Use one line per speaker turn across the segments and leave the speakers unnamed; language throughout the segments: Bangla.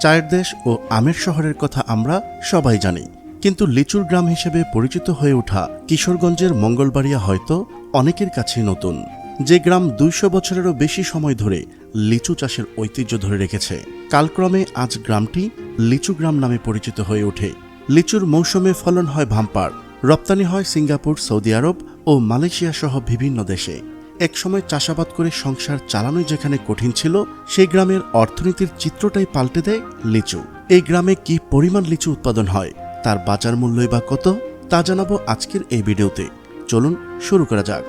চায়ের দেশ ও আমের শহরের কথা আমরা সবাই জানি। কিন্তু লিচুর গ্রাম হিসেবে পরিচিত হয়ে ওঠা কিশোরগঞ্জের মঙ্গলবাড়িয়া হয়তো অনেকের কাছেই নতুন। যে গ্রাম দুইশো বছরেরও বেশি সময় ধরে লিচু চাষের ঐতিহ্য ধরে রেখেছে। কালক্রমে আজ গ্রামটি লিচু গ্রাম নামে পরিচিত হয়ে ওঠে। লিচুর মৌসুমে ফলন হয় ভাম্পার, রপ্তানি হয় সিঙ্গাপুর, সৌদি আরব ও মালয়েশিয়া সহ বিভিন্ন দেশে। একসময় চাষাবাদ করে সংসার চালানোই যেখানে কঠিন ছিল, সেই গ্রামের অর্থনীতির চিত্রটাই পাল্টে দেয় লিচু। এই গ্রামে কি পরিমাণ লিচু উৎপাদন হয়, তার বাজার মূল্যই বা কত, তা জানাব আজকের এই ভিডিওতে। চলুন শুরু করা যাক।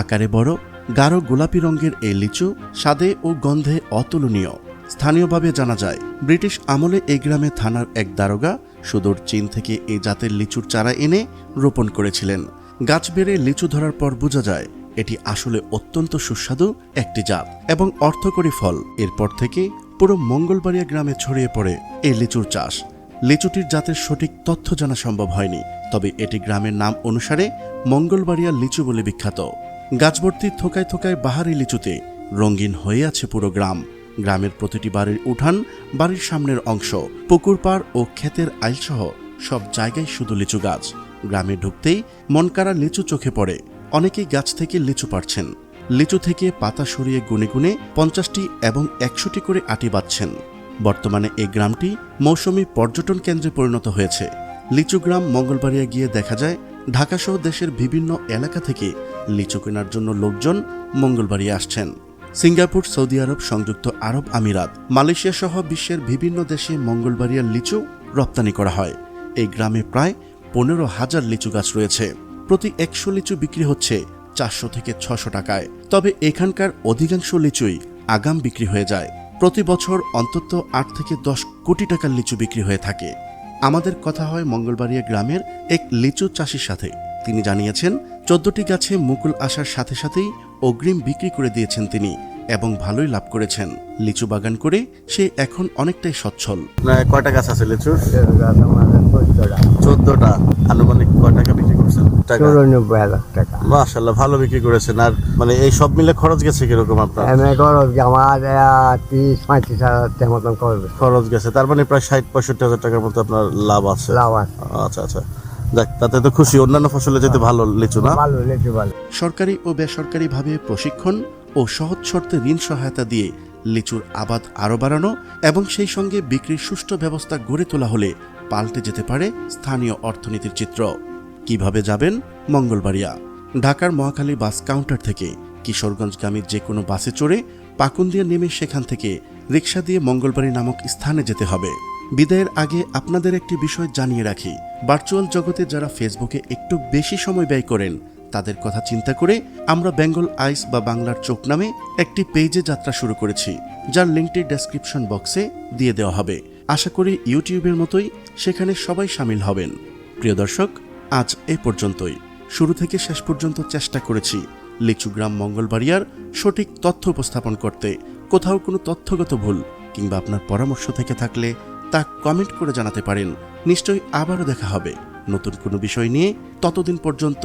আকারে বড়, গাঢ় গোলাপি রঙের এই লিচু স্বাদে ও গন্ধে অতুলনীয়। স্থানীয়ভাবে জানা যায়, ব্রিটিশ আমলে এই গ্রামে থানার এক দারোগা সুদূর চীন থেকে এই জাতের লিচুর চারা এনে রোপণ করেছিলেন। গাছ বেড়ে লিচু ধরার পর বোঝা যায়, এটি আসলে অত্যন্ত সুস্বাদু একটি জাত এবং অর্থকরী ফল। এরপর থেকে পুরো মঙ্গলবাড়িয়া গ্রামে ছড়িয়ে পড়ে এই লিচুর চাষ। লিচুটির জাতের সঠিক তথ্য জানা সম্ভব হয়নি, তবে এটি গ্রামের নাম অনুসারে মঙ্গলবাড়িয়া লিচু বলে বিখ্যাত। গাছভর্তি থোকায় থোকায় বাহারি লিচুতে রঙিন হয়ে আছে পুরো গ্রাম। গ্রামের প্রতিটি বাড়ির উঠান বাড়ির সামনের অংশ, পুকুর পাড় ও ক্ষেতের আইলসহ সব জায়গায় শুধু লিচু গাছ। গ্রামে ঢুকতেই মনকারা লিচু চোখে পড়ে। অনেকেই গাছ থেকে লিচু পাড়ছেন। লিচু থেকে পাতা সরিয়ে গুনে গুনে পঞ্চাশটি এবং একশোটি করে আটি বাঁধছেন। বর্তমানে এই গ্রামটি মৌসুমি পর্যটন কেন্দ্রে পরিণত হয়েছে। লিচু গ্রাম মঙ্গলবাড়িয়া গিয়ে দেখা যায়, ঢাকাসহ দেশের বিভিন্ন এলাকা থেকে লিচু কেনার জন্য লোকজন মঙ্গলবাড়িয়া আসছেন। সিঙ্গাপুর, সৌদি আরব, সংযুক্ত আরব আমিরাত মালয়েশিয়া সহ বিশ্বের বিভিন্ন দেশে মঙ্গলবাড়িয়ার লিচু রপ্তানি করা হয়। এই গ্রামে প্রায় পনেরো হাজার লিচু গাছ রয়েছে। প্রতি একশো লিচু বিক্রি হচ্ছে চারশো থেকে ছশো টাকায়। তবে এখানকার অধিকাংশ লিচুই আগাম বিক্রি হয়ে যায়। প্রতি বছর অন্তত আট থেকে দশ কোটি টাকার লিচু বিক্রি হয়ে থাকে। আমাদের কথা হয় মঙ্গলবাড়িয়া গ্রামের এক লিচু চাষির সাথে। তিনি জানিয়েছেন, চোদ্দটি গাছে মুকুল আসার সাথে সাথেই অগ্রিম বিক্রি করে দিয়েছেন তিনি। এবং ভালোই লাভ করেছেন। লিচু বাগান করে সে এখন অনেকটাই সচ্ছল। কয়টা গাছ আছে লিচুর? চোদ্দটা। আনুমানিক কয় টাকা বিক্রি করছেন?
চৌরানব্বই হাজার টাকা।
মাশাল্লাহ ভালো বিক্রি করেছেন। আর মানে এই সব মিলে খরচ গেছে কীরকম আপনার?
এমএ খরচ আমার তিরিশ পঁয়ত্রিশ হাজার টাকা মতন করবে
খরচ গেছে। তার মানে প্রায় ষাট পঁয়ষট্টি হাজার টাকার মতো আপনার লাভ আছে।
লাভ আছে।
আচ্ছা আচ্ছা। যাক তাতে তো খুশি। অন্যান্য ফসলে যেতে ভালো লিচু না?
ভালো লেচু ভালো।
সরকারি ও বেসরকারিভাবে প্রশিক্ষণ ও সহজ শর্তে ঋণ সহায়তা দিয়ে লিচুর আবাদ আরও বাড়ানো এবং সেই সঙ্গে বিক্রির সুষ্ঠু ব্যবস্থা গড়ে তোলা হলে পাল্টে যেতে পারে স্থানীয় অর্থনীতির চিত্র। কীভাবে যাবেন? মঙ্গলবাড়িয়া। ঢাকার মহাখালী বাস কাউন্টার থেকে কিশোরগঞ্জগামী যে কোনো বাসে চড়ে পাকুন্দিয়া নেমে সেখান থেকে রিক্সা দিয়ে মঙ্গলবাড়ি নামক স্থানে যেতে হবে। বিদায়ের আগে আপনাদের একটি বিষয় জানিয়ে রাখি। ভার্চুয়াল জগতে যারা ফেসবুকে একটু বেশি সময় ব্যয় করেন তাদের কথা চিন্তা করে আমরা বেঙ্গল আইস বা বাংলার চোখ নামে একটি পেজে যাত্রা শুরু করেছি, যার লিঙ্কটি ডেসক্রিপশন বক্সে দিয়ে দেওয়া হবে। আশা করি ইউটিউবের মতোই সেখানে সবাই সামিল হবেন। প্রিয় দর্শক, আজ এ পর্যন্তই। শুরু থেকে শেষ পর্যন্ত চেষ্টা করেছি লিচুগ্রাম মঙ্গলবাড়িয়ার সঠিক তথ্য উপস্থাপন করতে। কোথাও কোনো তথ্যগত ভুল কিংবা আপনার পরামর্শ থেকে থাকলে তা কমেন্ট করে জানাতে পারেন। নিশ্চয়ই আবারও দেখা হবে। নতুন কোনো বিষয় নিয়ে ততদিন পর্যন্ত